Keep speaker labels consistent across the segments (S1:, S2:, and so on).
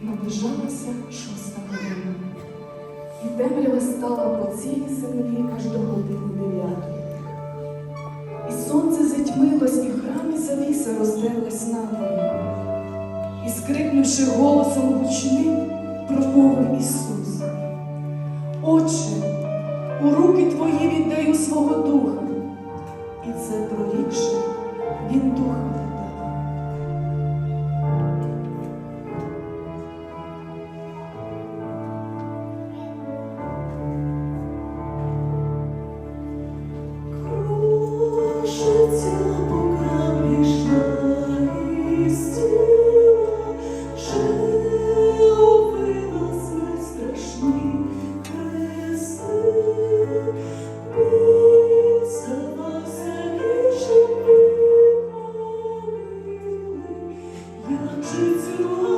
S1: наближалася шоста година. І темрява стала по цій землі аж до години дев'ятої. І сонце затьмилось, і в храмі завіса роздерлась напою. І, скрикнувши голосом гучним, промовив Ісус. Отче, у руки твої віддаю свого духа. І це прорікши, він духа.
S2: 只此我。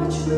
S2: Chodźmy,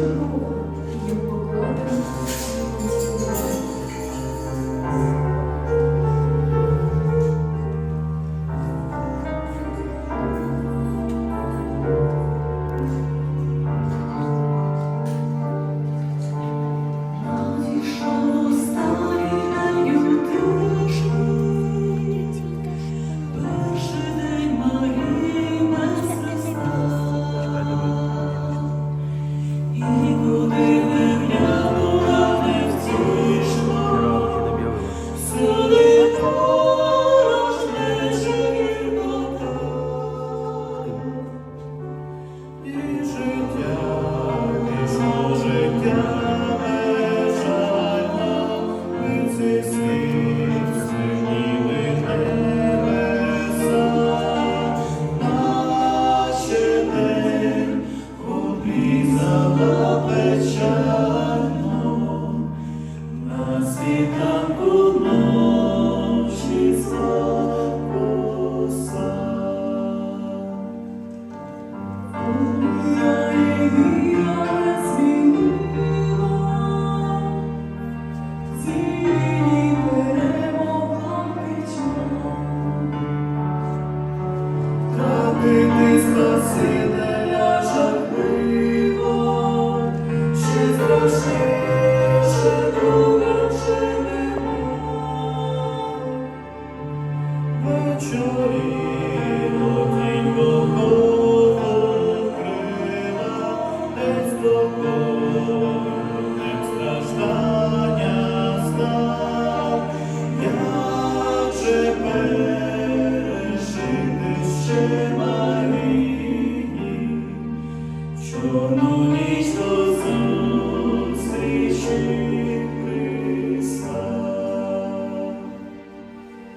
S2: ти спасила. Tu nu ești